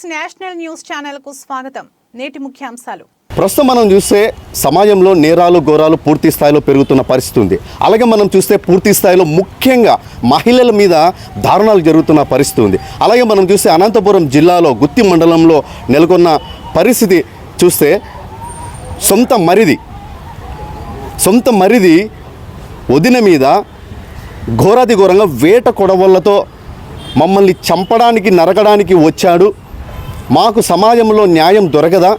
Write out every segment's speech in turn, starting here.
Six national news ఛానల్కు స్వాగతం. నేటి ముఖ్యాంశాలు. ప్రస్తుతం మనం చూస్తే సమాజంలో నేరాలు ఘోరాలు పూర్తి స్థాయిలో పెరుగుతున్న పరిస్థితి ఉంది. అలాగే మనం చూస్తే పూర్తి స్థాయిలో ముఖ్యంగా మహిళల మీద దారుణాలు జరుగుతున్న పరిస్థితి ఉంది. అలాగే మనం చూస్తే అనంతపురం జిల్లాలో గుత్తి మండలంలో నెలకొన్న పరిస్థితి చూస్తే సొంత మరిది సొంత మరిది వదిన మీద ఘోరాతి ఘోరంగా వేట కొడవళ్ళతో మమ్మల్ని చంపడానికి నరకడానికి వచ్చాడు. మాకు సమాజంలో న్యాయం దొరకదా?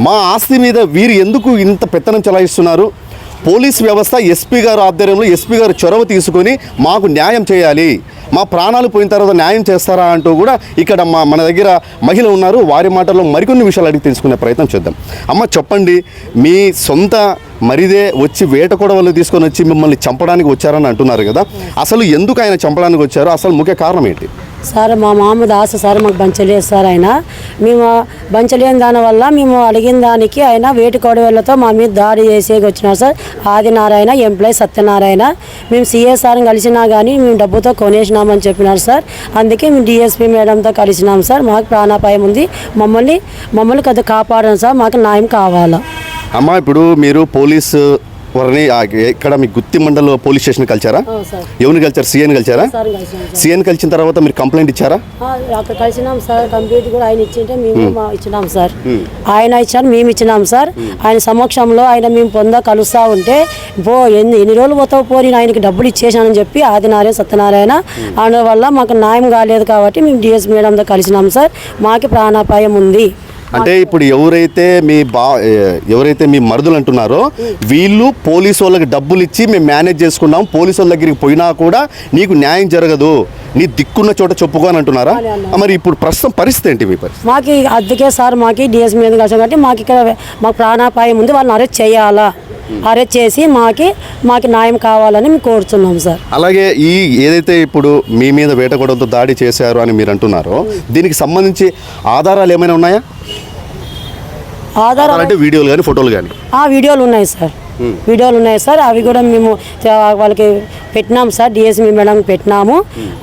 మా ఆస్తి మీద వీరు ఎందుకు ఇంత పెత్తనం చలాయిస్తున్నారు? పోలీస్ వ్యవస్థ ఎస్పీ గారు ఆధ్వర్యంలో ఎస్పీ గారు చొరవ తీసుకొని మాకు న్యాయం చేయాలి. మా ప్రాణాలు పోయిన తర్వాత న్యాయం చేస్తారా అంటూ కూడా ఇక్కడ మా మన దగ్గర మహిళ ఉన్నారు. వారి మాటల్లో మరికొన్ని విషయాలు అడిగి తెలుసుకునే ప్రయత్నం చేద్దాం. అమ్మ చెప్పండి. మీ సొంత మరిదే వచ్చి వేట కొడవలు తీసుకొని వచ్చి మిమ్మల్ని చంపడానికి వచ్చారని అంటున్నారు కదా. అసలు ఎందుకు ఆయన చంపడానికి వచ్చారు? అసలు ముఖ్య కారణం ఏంటి? సార్ మా మామూలు ఆశ సార్ మాకు బంచలేదు సార్ ఆయన. మేము బంచలేని దానివల్ల మేము అడిగిన దానికి ఆయన వేటి కోడవేళ్ళతో మా మీద దాడి చేసేకి వచ్చినారు సార్. ఆదినారాయణ ఎంప్లాయీ సత్యనారాయణ. మేము సిఏ సార్ని కలిసినా కానీ మేము డబ్బుతో కొనేసినామని చెప్పినారు సార్. అందుకే మేము డిఎస్పీ మేడంతో కలిసినాం సార్. మాకు ప్రాణాపాయం ఉంది. మమ్మల్ని మమ్మల్ని కొద్దిగా కాపాడండి సార్. మాకు న్యాయం కావాలా. అమ్మ ఇప్పుడు మీరు పోలీసు వారిని ఇక్కడ మీ గుత్తి మండల్ పోలీస్ స్టేషన్ కలిచారా? ఎవరిని కలిచారు? సీఎన్ కలిచారా? సీఎన్ కలిసిన తర్వాత మీరు కంప్లైంట్ ఇచ్చారా? అక్కడ కలిసినాం సార్. కంప్లీట్ కూడా ఆయన ఇచ్చింటే మేము ఇచ్చినాం సార్. ఆయన ఇచ్చారు మేము ఇచ్చినాం సార్. ఆయన సమక్షంలో ఆయన మేము పొంద కలుస్తా ఉంటే పో ఎన్ని ఎన్ని రోజులు పోతావు? పో నేను ఆయనకి డబ్బులు ఇచ్చేసానని చెప్పి ఆదినారాయణ సత్యనారాయణ ఆయన వల్ల మాకు న్యాయం కాలేదు కాబట్టి మేము డిఎస్ మేడంతో కలిసినాం సార్. మాకు ప్రాణాపాయం ఉంది. అంటే ఇప్పుడు ఎవరైతే మీ బా ఎవరైతే మీ మరుదులు అంటున్నారో వీళ్ళు పోలీసు వాళ్ళకి డబ్బులు ఇచ్చి మేము మేనేజ్ చేసుకున్నాం పోలీసు వాళ్ళ దగ్గరికి పోయినా కూడా నీకు న్యాయం జరగదు నీ దిక్కున్న చోట చెప్పుకో అని అంటున్నారా? మరి ఇప్పుడు ప్రస్తుతం పరిస్థితి ఏంటి మీ పరిస్థితి? మాకు అందుకే సార్ మాకు డిఎస్ మీద కలిసాం కాబట్టి మాకు ఇక్కడ మాకు ప్రాణాపాయం ఉంది వాళ్ళని అరెస్ట్ చేయాలా? అరెస్ట్ చేసి మాకి మాకు న్యాయం కావాలని మేము కోరుతున్నాం సార్. అలాగే ఈ ఏదైతే ఇప్పుడు మీ మీద వేటగొడంతో దాడి చేశారు అని మీరు అంటున్నారో దీనికి సంబంధించి ఆధారాలు ఏమైనా ఉన్నాయా? ఆధార్ అంటే వీడియోలు కానీ ఫోటోలు కానీ? ఆ వీడియోలు ఉన్నాయి సార్. వీడియోలు ఉన్నాయి సార్. అవి కూడా మేము వాళ్ళకి పెట్టినాం సార్. డిఎస్పీ మేడం పెట్టినాము.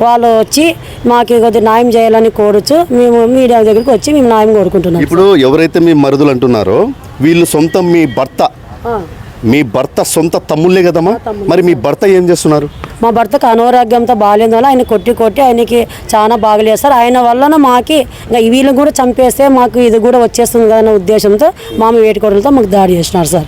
వాళ్ళు వచ్చి మాకు కొద్దిగా న్యాయం చేయాలని కోరుచు మేము మీడియా దగ్గరికి వచ్చి మేము న్యాయం కోరుకుంటున్నాం ఇప్పుడు ఎవరైతే మీ మరుదులు అంటున్నారో వీళ్ళు సొంతం మీ భర్త. మీ భర్త సొంత తమ్ముళ్ళే కదమ్మా? మరి మీ భర్త ఏం చేస్తున్నారు? మా భర్తకు అనారోగ్యంతో బాగాలేదు వల్ల ఆయన కొట్టి కొట్టి ఆయనకి చాలా బాగలేదు సార్ ఆయన వలన మాకి ఇంకా వీళ్ళని కూడా చంపేస్తే మాకు ఇది కూడా వచ్చేస్తుంది కదన్న ఉద్దేశంతో మామ వేటికోడలతో మాకు దాడి చేసినారు sir.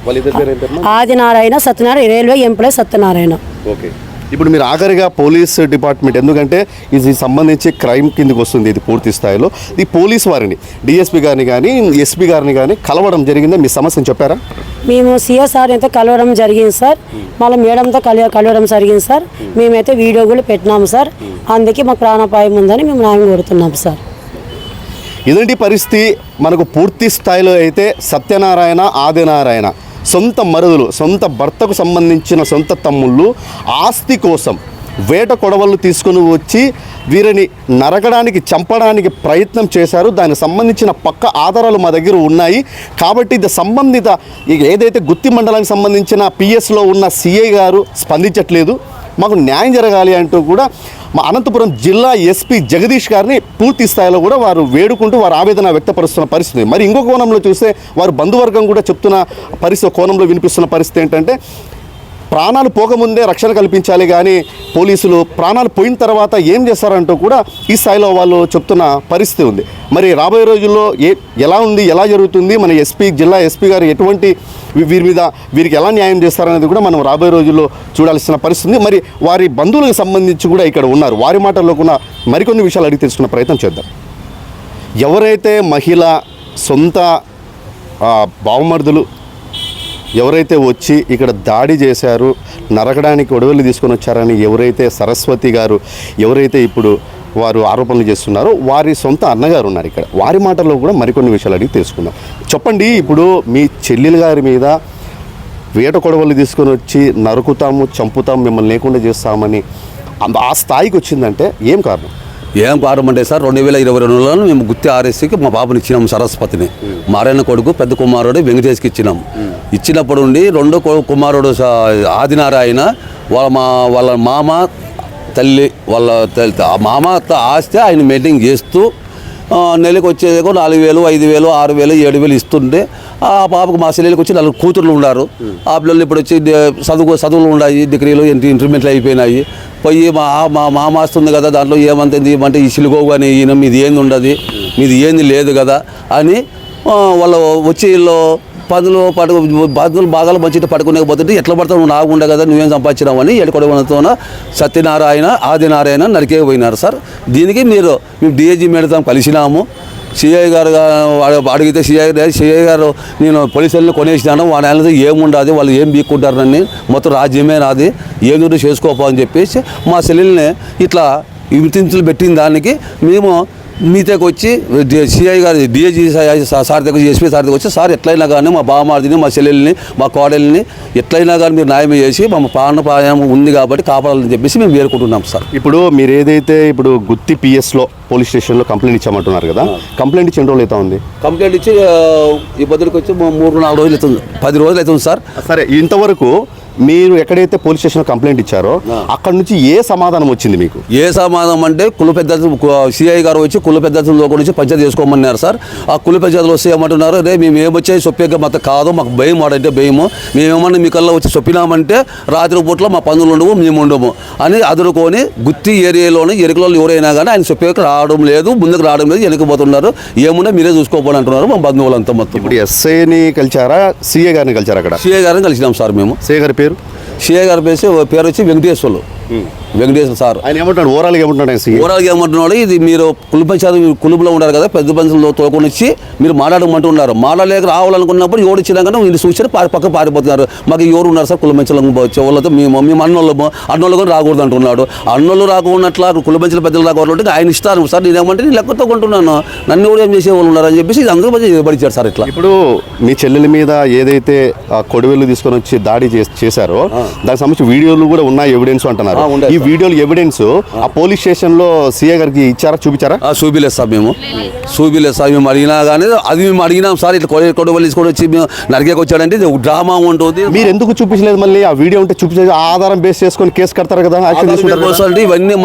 Adinarayana Satyanarayana railway employee Satyanarayana. Okay. ఇప్పుడు మీరు ఆఖరిగా పోలీస్ డిపార్ట్మెంట్ ఎందుకంటే ఇది సంబంధించి క్రైమ్ కిందకి వస్తుంది ఇది పూర్తి స్థాయిలో. ఈ పోలీస్ వారిని డిఎస్పీ గారిని కానీ ఎస్పీ గారిని కానీ కలవడం జరిగిందా? మీ సమస్యను చెప్పారా? మేము సిఎస్ఆర్ అయితే కలవడం జరిగింది సార్. మళ్ళీ మేడంతో కల కలవడం జరిగింది సార్. మేమైతే వీడియో కూడా పెట్టినాము సార్. అందుకే మాకు ప్రాణాపాయం ఉందని మేము న్యాయం కోరుతున్నాం సార్. ఇదంటి పరిస్థితి? మనకు పూర్తి స్థాయిలో అయితే సత్యనారాయణ ఆదినారాయణ. సొంత మరుదులు సొంత భర్తకు సంబంధించిన సొంత తమ్ముళ్ళు ఆస్తి కోసం వేట కొడవళ్ళు తీసుకుని వచ్చి వీరిని నరకడానికి చంపడానికి ప్రయత్నం చేశారు. దానికి సంబంధించిన పక్క ఆధారాలు మా దగ్గర ఉన్నాయి. కాబట్టి ఇది సంబంధిత ఏదైతే గుత్తి మండలానికి సంబంధించిన పిఎస్లో ఉన్న సిఐ గారు స్పందించట్లేదు. మాకు న్యాయం జరగాలి అంటూ కూడా మా అనంతపురం జిల్లా ఎస్పీ జగదీష్ గారిని పూర్తి స్థాయిలో కూడా వారు వేడుకుంటూ వారు ఆవేదన వ్యక్తపరుస్తున్న పరిస్థితి. మరి ఇంకో కోణంలో చూస్తే వారు బంధువర్గం కూడా చెప్తున్న పరిస్థితి కోణంలో వినిపిస్తున్న పరిస్థితి ఏంటంటే ప్రాణాలు పోకముందే రక్షణ కల్పించాలి కానీ పోలీసులు ప్రాణాలు పోయిన తర్వాత ఏం చేస్తారంటూ కూడా ఈ స్థాయిలో వాళ్ళు చెప్తున్న పరిస్థితి ఉంది. మరి రాబోయే రోజుల్లో ఏ ఎలా ఉంది ఎలా జరుగుతుంది మన ఎస్పీ జిల్లా ఎస్పీ గారు ఎటువంటి వీరి మీద వీరికి ఎలా న్యాయం చేస్తారనేది కూడా మనం రాబోయే రోజుల్లో చూడాల్సిన పరిస్థితి ఉంది. మరి వారి బంధువులకు సంబంధించి కూడా ఇక్కడ ఉన్నారు. వారి మాటల్లో కూడా మరికొన్ని విషయాలు అడిగి తెలుసుకున్న ప్రయత్నం చేద్దాం. ఎవరైతే మహిళ సొంత బావమరుదులు ఎవరైతే వచ్చి ఇక్కడ దాడి చేశారు నరకడానికి ఒడవలు తీసుకొని వచ్చారని ఎవరైతే సరస్వతి గారు ఎవరైతే ఇప్పుడు వారు ఆరోపణలు చేస్తున్నారో వారి సొంత అన్నగారు ఉన్నారు ఇక్కడ. వారి మాటల్లో కూడా మరికొన్ని విషయాలు అడిగి తెలుసుకుందాం. చెప్పండి ఇప్పుడు మీ చెల్లెలు గారి మీద వేట కొడవలు తీసుకొని వచ్చి నరుకుతాము చంపుతాము మిమ్మల్ని లేకుండా చేస్తామని ఆ స్థాయికి వచ్చిందంటే ఏం కారణం? ఏం కారణం అంటే సార్ రెండు వేల ఇరవై రెండులో మేము గుత్తి ఆర్ఎస్సీకి మా పాపని ఇచ్చినాం సరస్వతిని. మారాయణ కొడుకు పెద్ద కుమారుడు వెంకటేష్కి ఇచ్చినాం. ఇచ్చినప్పుడు నుండి రెండో కుమారుడు ఆదినారాయణ వాళ్ళ మా వాళ్ళ మామ తల్లి వాళ్ళ తల్లి మామ ఆస్తే ఆస్తి ఆయన మెయింటైన్ చేస్తూ నెలకు వచ్చేది నాలుగు వేలు ఐదు వేలు ఆరు వేలు ఏడు వేలు ఇస్తుంటే ఆ పాపకు మా చెల్లెలకు వచ్చి నలుగురు కూతుర్లు ఉన్నారు. ఆ పిల్లలు ఇప్పుడు వచ్చి చదువు చదువులు ఉన్నాయి డిగ్రీలు ఇంటి ఇంటర్మీడియట్లు అయిపోయినాయి. పోయి మా మా మా మాస్తుంది కదా దాంట్లో ఏమంటుంది ఏమంటే ఈ సిలుగోగు అని ఈయన మీది ఏంది ఉండదు? మీది ఏంది లేదు కదా? అని వాళ్ళ వాళ్ళు వచ్చి వీళ్ళు పదులు పడు బాధలు బాగా మంచిగా పడుకునే పోతుంటే ఎట్లా పడతావు? నువ్వు నాగుండే కదా నువ్వేం సంపాదించినావు? అని ఎడుకొడవనతోన సత్యనారాయణ ఆదినారాయణ నరికే పోయినారు సార్. దీనికి మీరు మేము డిఏజీ మేడతాం కలిసినాము. సిఐ గారు అడిగితే సిఐ గారు సిఐ గారు నేను పోలీసులను కొనేసినాను వాళ్ళ అనేది ఏముండదు వాళ్ళు ఏం బీక్కుంటారని మొత్తం రాజ్యమే నాది ఏదో చేసుకోపో అని చెప్పేసి మా సెల్లుల్ని ఇట్లా ఇంతింతులు పెట్టిన దానికి మేము మీతోకి వచ్చి డి- సిఐ గారు డిఐజీ సార్ దగ్గర ఎస్పీ సార్ దగ్గర వచ్చి సార్ ఎట్లయినా కానీ మా బామార్దిని మా చెల్లెల్ని మా కోడల్ని ఎట్లయినా కానీ మీరు న్యాయం చేసి మా ప్రాణపాయం ఉంది కాబట్టి కాపాడాలని చెప్పేసి మేము వేరుకుంటున్నాం సార్. ఇప్పుడు మీరు ఏదైతే ఇప్పుడు గుత్తి పిఎస్లో పోలీస్ స్టేషన్లో కంప్లైంట్ ఇచ్చామంటున్నారు కదా కంప్లైంట్ ఇచ్చిన రోజులు అయితే ఉంది? కంప్లైంట్ ఇచ్చి ఈ బదులుకి వచ్చి మూ- మూడు నాలుగు రోజులు అవుతుంది. పది రోజులు అవుతుంది సార్. సరే ఇంతవరకు మీరు ఎక్కడైతే పోలీస్ స్టేషన్లో కంప్లైంట్ ఇచ్చారో అక్కడ నుంచి ఏ సమాధానం వచ్చింది మీకు? ఏ సమాధానం అంటే కుల పెద్ద సిఐ గారు వచ్చి కుల పెద్దలు లోపల నుంచి పంచాయతీ చేసుకోమన్నారు సార్. ఆ కుల పెద్దలు వస్తే ఏమంటున్నారు? రే మేము ఏమొచ్చాయి సొప్పేగా మాకు కాదు మాకు భయం వాడంటే భయము. మేము ఏమన్నా మీ కల్లా వచ్చి చొప్పినామంటే రాత్రి పూట్ల మా పనులు ఉండవు మేము ఉండము అని అదురుకొని గుత్తి ఏరియాలోని ఎరుకలో ఎవరైనా కానీ ఆయన చొప్పేకి రావడం లేదు ముందుకు రావడం లేదు వెనకపోతున్నారు ఏమున్నా మీరే చూసుకోపోని అంటున్నారు మా బంధువులంతా మొత్తం. ఇప్పుడు ఎస్ఐని కలిచారా? సిఏ గారిని కలిచారా అక్కడ? సిఐ గారిని కలిసినాం సార్ మేము. సిఏ గారి పేరు? సిఐ గారి పేరు పేరు వచ్చి వెంకటేశ్వర్లు. వెంకటేశ్వర సార్. ఆయన ఏమంటాడు ఓవరాల్గా ఏమంటున్నాడు ఓవరాల్గా ఏమంటున్నాడు? ఇది మీరు కుల పంచాయతీ కులుపులో ఉన్నారు కదా పెద్ద పంచాయతీలో తోకొని వచ్చి మీరు మాట్లాడమంటున్నారు. మాట్లాడలేక రావాలనుకున్నప్పుడు ఎవరు ఇచ్చినా కానీ వీళ్ళు చూసి పారి పక్క పారిపోతున్నారు. మాకు ఎవరు ఉన్నారు సార్? కుల పంచాయతీ వచ్చే వాళ్ళతో మేము మేము అన్నోళ్ళము అన్నోళ్ళు కూడా రాకూడదు అంటున్నాడు. అన్నోళ్ళు రాకున్నట్లా కుల పంచాయతీ పెద్దలు రాకూడదు ఆయన ఇస్తాను సార్ నేనేమంటే నేను లెక్కతో కొంటున్నాను. నన్ను కూడా ఏం చేసే వాళ్ళు ఉన్నారని చెప్పేసి ఇది అందరూ పడిచారు సార్ ఇట్లా. ఇప్పుడు మీ చెల్లెల మీద ఏదైతే కొడవెళ్ళు తీసుకొని వచ్చి దాడి చేశారో దానికి సంబంధించి వీడియోలు కూడా ఉన్నాయి ఎవిడెన్స్ అంటున్నారు. ఈ. వీడియోలు ఎవిడెన్స్ ఆ పోలీస్ స్టేషన్లో సీఏ గారికి ఇచ్చారా చూపించారా? ఆ, చూపిలేదు సార్ మేము. చూపిలేదు సార్ మేము అడిగినా కానీ అది మేము అడిగినాం సార్ ఇట్లా కొడ కొడవలు తీసుకొని వచ్చి మేము నరికేకి వచ్చాడంటే డ్రామా ఉంటుంది. మీరు ఎందుకు చూపించలేదు మళ్ళీ ఆ వీడియో ఉంటే చూపించలేదు? ఆధారం బేస్ చేసుకొని కేసు కడతారు కదా? అంటే ఇవన్నీ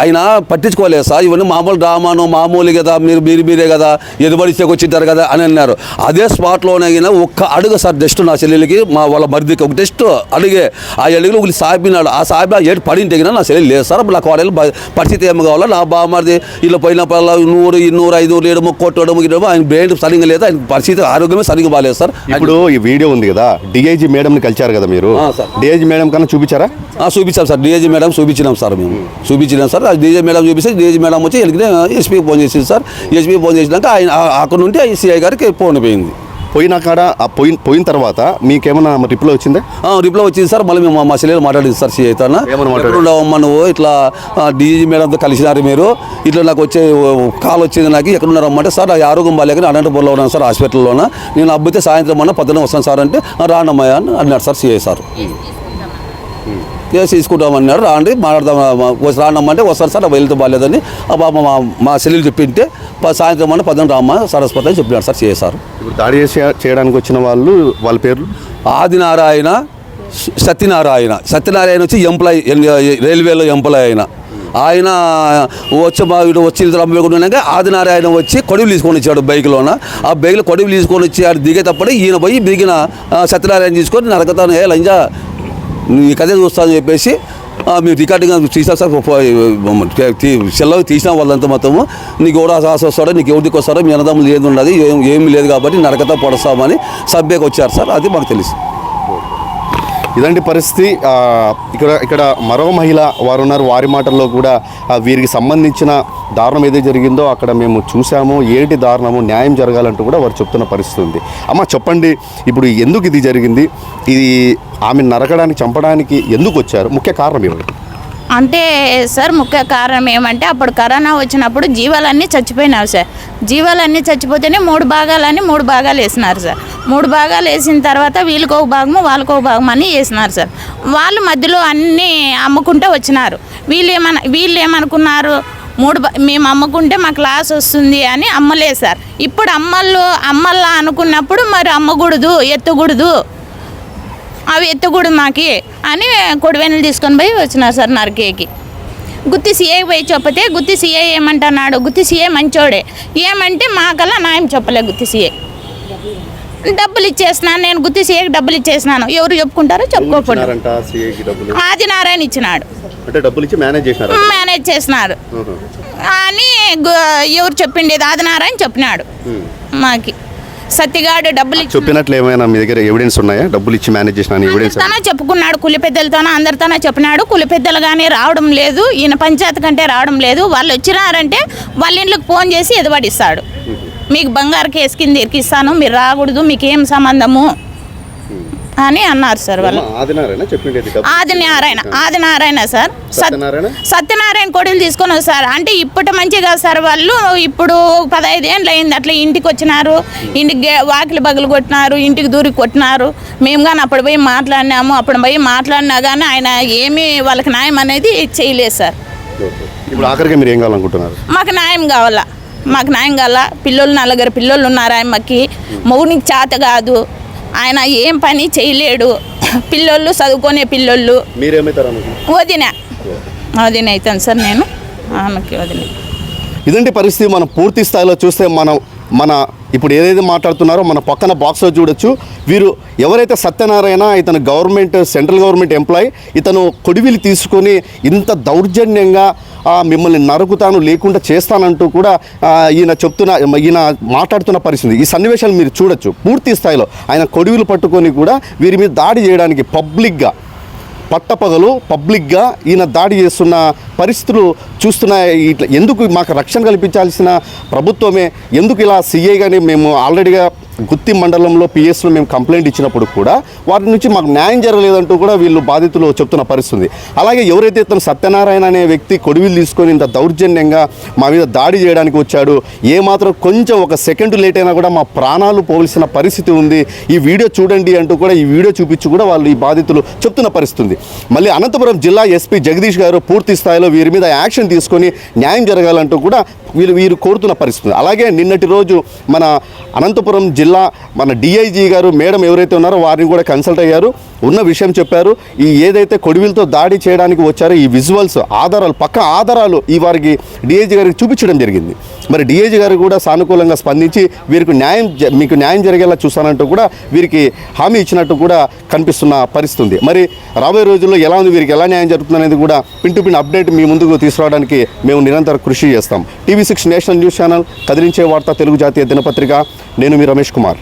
ఆయన పట్టించుకోలేదు సార్ ఇవన్నీ మామూలు డ్రామాను మామూలు కదా మీరు మీరు మీరే కదా ఎదుబడిస్తేకి వచ్చింటారు కదా అని అన్నారు. అదే స్పాట్లోనే ఒక్క అడుగు సార్ జస్ట్ నా చెల్లెలకి మా వాళ్ళ మరిదికి ఒక టెస్ట్ అడిగే ఆ అడుగులు ఒకటి సాపినాడు. ఆ సాపి ఆ ఏడు పడింటే నా చెల్లెలు లేదు సార్. నా కోడలు పరిస్థితి ఏమి కావాలో? నా బామ్మది ఇలా పోయినప్పుడల్లా నూరు ఇన్నూరు ఐదు లేడు కొట్టడం గిట్టడం ఆయన బ్రెయిన్ సరిగ్గా లేదు. ఆయన పరిస్థితి ఆరోగ్యమే సరిగ్గా బాగాలేదు సార్. ఇప్పుడు ఈ వీడియో ఉంది కదా డిఐజీ మేడం ని కలిచారు కదా మీరు. డిఐజీ మేడం కన్నా చూపించారా? ఆ, చూపించాం సార్. డిఏజీ మేడం చూపించినాం సార్ మేము. చూపించినాం సార్. డిఏజీ మేడం చూపిస్తే డిఏజీ మేడం వచ్చి ఎస్పీకి ఫోన్ చేసింది సార్. ఎస్పీ ఫోన్ చేసినాక ఆయన అక్కడ నుండి సిఐ గారికి ఫోన్ పోయింది. పోయిన కాడ ఆ పోయిన పోయిన తర్వాత మీకేమన్నా రిప్లై వచ్చిందా? ఆ, రిప్లై వచ్చింది సార్. మళ్ళీ మేము మా చెల్లెలు మాట్లాడింది సార్ ఏమని మాట్లాడారు? ఎక్కడున్నావమ్మా నువ్వు? ఇట్లా డిజీ మేడంతో కలిసినారు మీరు. ఇట్లా నాకు వచ్చే కాల్ వచ్చింది నాకు. ఎక్కడున్నారమ్మంటే సార్ ఆ ఆరోగ్యం బాగాలేక అనంతపురంలో ఉన్నాను సార్ హాస్పిటల్లోన. నేను అబ్బాయితే సాయంత్రం అన్న పొద్దున వస్తాను సార్ అంటే "ఆ, రానమ్మయ్య అని అన్నాడు సార్ సిఐ సార్. కేసు తీసుకుంటామన్నారు రాండి మాట్లాడదాం వచ్చి రానమ్మంటే వస్తారు సార్ వెళ్తే బాగాలేదని. ఆ బాబా మా మా సెల్లులు చెప్పింటే సాయంత్రం అన్న పద్దెన రామ్మ సరస్వతి అని చెప్పినాడు సార్ సార్ ఇప్పుడు దాడి చేసి చేయడానికి వచ్చిన వాళ్ళు వాళ్ళ పేర్లు? ఆదినారాయణ సత్యనారాయణ. సత్యనారాయణ వచ్చి ఎంప్లాయ్ రైల్వేలో ఎంప్లాయ్ ఆయన. ఆయన వచ్చి మా ఇటు వచ్చి అమ్ముకున్నాక ఆదినారాయణ వచ్చి కొడువులు తీసుకొని వచ్చాడు బైక్లోన. ఆ బైక్లో కొడువులు తీసుకొని వచ్చి ఆడు దిగేటప్పుడు ఈయన పోయి దిగిన సత్యనారాయణ తీసుకొని నరకతాను ఏ లంజా నీ కథే చూస్తానని చెప్పేసి మీరు రికార్డింగ్ తీసిన సార్ సెలవు తీసిన వాళ్ళంతా మొత్తము నీకు ఎవరు ఆశ వస్తాడో నీకు ఎవరికి వస్తాడో మీ అన్నదమ్ములు ఏది ఉండదు ఏం ఏమి లేదు కాబట్టి నరకత పడస్తామని సభ్యకు వచ్చారు సార్ అది మాకు తెలుసు. ఇలాంటి పరిస్థితి. ఇక్కడ ఇక్కడ మరో మహిళ వారు ఉన్నారు వారి మాటల్లో కూడా వీరికి సంబంధించిన దారుణం ఏదైతే జరిగిందో అక్కడ మేము చూసాము ఏంటి దారుణము న్యాయం జరగాలంటూ కూడా వారు చెప్తున్న పరిస్థితి ఉంది. అమ్మ చెప్పండి. ఇప్పుడు ఎందుకు ఇది జరిగింది? ఇది ఆమె నరకడానికి చంపడానికి ఎందుకు వచ్చారు? ముఖ్య కారణం ఏమిటి? అంటే సార్ ముఖ్య కారణం ఏమంటే అప్పుడు కరోనా వచ్చినప్పుడు జీవాలన్నీ చచ్చిపోయినావు సార్. జీవాలన్నీ చచ్చిపోతేనే మూడు భాగాలని మూడు భాగాలు వేసినారు సార్. మూడు భాగాలు వేసిన తర్వాత వీళ్ళకి ఒక భాగము వాళ్ళకి ఒక భాగం అని వేసినారు సార్. వాళ్ళు మధ్యలో అన్నీ అమ్ముకుంటూ వచ్చినారు. వీళ్ళు ఏమన వీళ్ళు ఏమనుకున్నారు? మూడు మేము అమ్ముకుంటే మాకు లాస్ వస్తుంది అని అమ్మలేదు సార్. ఇప్పుడు అమ్మల్లో అమ్మల్లా అనుకున్నప్పుడు మరి అమ్మకూడదు ఎత్తకూడదు. అవి ఎత్తకూడదు మాకి అని కొడివెనలు తీసుకొని పోయి వచ్చినారు సార్ నరికేకి. గుత్తి సీఏ పోయి చెప్పితే గుత్తి సీఏ ఏమంటున్నాడు? గుత్తి సీఏ మంచోడే. ఏమంటే మాకల్లా న్యాయం చెప్పలే గుత్తి సీఏ. డబ్బులు ఇచ్చేసినాను నేను గుత్తి సీఏకి డబ్బులు ఇచ్చేసినాను. ఎవరు చెప్పుకుంటారో చెప్పుకోకుండా. ఆదినారాయణ ఇచ్చినాడు. మేనేజ్ చేసినారు? అని ఎవరు చెప్పిండేది? ఆదినారాయణ చెప్పినాడు. మాకి. సత్తిగాడు డబ్బులు చెప్పినట్లు ఏమైనా మీ దగ్గర ఎవిడెన్స్ ఉన్నాయా? డబ్బులు ఇచ్చి మేనేజ్ చేసిన ఎవిడెన్స్ చెప్పుకున్నాడు కులి పెద్దలతోనో అందరితోనో చెప్పినాడు. కులి పెద్దలు కానీ రావడం లేదు ఈయన పంచాయతీ కంటే రావడం లేదు. వాళ్ళు వచ్చినారంటే వాళ్ళ ఇంట్లోకి ఫోన్ చేసి ఎదువడిస్తాడు మీకు బంగారు కేసు కింద ఇరికిస్తాను మీరు రాకూడదు మీకు ఏం సంబంధము? అని అన్నారు సార్ వాళ్ళు. ఆదినారాయణ ఆదినారాయణ సార్. సత్- సత్యనారాయణ? కొడులు తీసుకొని వస్తారు. అంటే ఇప్పుడు మంచిగా సార్ వాళ్ళు. ఇప్పుడు పదహైదు ఏళ్ళు అయింది. అట్లా ఇంటికి వచ్చినారు. ఇంటికి వాకిలి బగులు కొట్టినారు. ఇంటికి దూరి కొట్టినారు. మేము కానీ అప్పుడు పోయి మాట్లాడినాము. అప్పుడు పోయి మాట్లాడినా కానీ ఆయన ఏమీ వాళ్ళకి న్యాయం అనేది చేయలేదు సార్. ఇప్పుడు ఆఖరికి మీరు ఏం కావాలనుకుంటున్నారు? మాకు న్యాయం కావాలా? మాకు న్యాయం కావాలా? పిల్లలు నలుగురు పిల్లలు ఉన్నారు ఆయమ్మకి. మౌనికి చేత కాదు. ఆయన ఏం పని చేయలేడు. పిల్లోళ్ళు చదువుకునే పిల్లోళ్ళు. వదిన. వదిన అవుతాను సార్ నేను. ఆమెకి వదిన. ఇదంటి పరిస్థితి మనం పూర్తి స్థాయిలో చూస్తే మనం మన ఇప్పుడు ఏదైతే మాట్లాడుతున్నారో మన పక్కన బాక్స్లో చూడొచ్చు. వీరు ఎవరైతే సత్యనారాయణ ఇతను గవర్నమెంట్ సెంట్రల్ గవర్నమెంట్ ఎంప్లాయ్ ఇతను కొడివిలు తీసుకొని ఇంత దౌర్జన్యంగా మిమ్మల్ని నరుకుతాను లేకుండా చేస్తానంటూ కూడా ఈయన చెప్తున్న ఈయన మాట్లాడుతున్న పరిస్థితి. ఈ సన్నివేశాలు మీరు చూడొచ్చు. పూర్తి స్థాయిలో ఆయన కొడివిలు పట్టుకొని కూడా వీరి మీద దాడి చేయడానికి పబ్లిక్గా పట్టపగలు పబ్లిక్గా ఈయన దాడి చేస్తున్న పరిస్థితులు చూస్తున్న ఇట్లా ఎందుకు మాకు రక్షణ కల్పించాల్సిన ప్రభుత్వమే ఎందుకు ఇలా సీఏ కానీ మేము ఆల్రెడీగా గుత్తి మండలంలో పిఎస్లో మేము కంప్లైంట్ ఇచ్చినప్పుడు కూడా వాటి నుంచి మాకు న్యాయం జరగలేదంటూ కూడా వీళ్ళు బాధితులు చెప్తున్న పరిస్థితి అలాగే ఎవరైతే ఇతను సత్యనారాయణ అనే వ్యక్తి కొడివిలు తీసుకొని ఇంత దౌర్జన్యంగా మా మీద దాడి చేయడానికి వచ్చాడు ఏమాత్రం కొంచెం ఒక సెకండ్ లేట్ అయినా కూడా మా ప్రాణాలు పోవలసిన పరిస్థితి ఉంది. ఈ వీడియో చూడండి అంటూ కూడా ఈ వీడియో చూపించి కూడా వాళ్ళు ఈ బాధితులు చెప్తున్న పరిస్థితి ఉంది మళ్ళీ అనంతపురం జిల్లా ఎస్పీ జగదీష్ గారు పూర్తి స్థాయిలో వీరి మీద యాక్షన్ తీసుకొని న్యాయం జరగాలంటూ కూడా వీళ్ళు వీరు కోరుతున్న పరిస్థితి అలాగే నిన్నటి రోజు మన అనంతపురం జిల్లా మన డిఐజీ గారు మేడం ఎవరైతే ఉన్నారో వారిని కూడా కన్సల్ట్ అయ్యారు. ఉన్న విషయం చెప్పారు. ఈ ఏదైతే కొడివిలతో దాడి చేయడానికి వచ్చారో ఈ విజువల్స్ ఆధారాలు పక్క ఆధారాలు ఈ వారికి డిఐజీ గారికి చూపించడం జరిగింది. మరి డిఐజీ గారు కూడా సానుకూలంగా స్పందించి వీరికి న్యాయం జ- మీకు న్యాయం జరిగేలా చూస్తానంటూ కూడా వీరికి హామీ ఇచ్చినట్టు కూడా కనిపిస్తున్న పరిస్థితి ఉంది. మరి రాబోయే రోజుల్లో ఎలా ఉంది? వీరికి ఎలా న్యాయం జరుగుతుంది అనేది కూడా పిన్ టు పిన్ అప్డేట్ మీ ముందుకు తీసుకురావడానికి మేము నిరంతర కృషి చేస్తాం. TV six national news channel కదిలించే వార్త తెలుగు జాతీయ దినపత్రిక. నేను మీ రమేష్ కుమార్.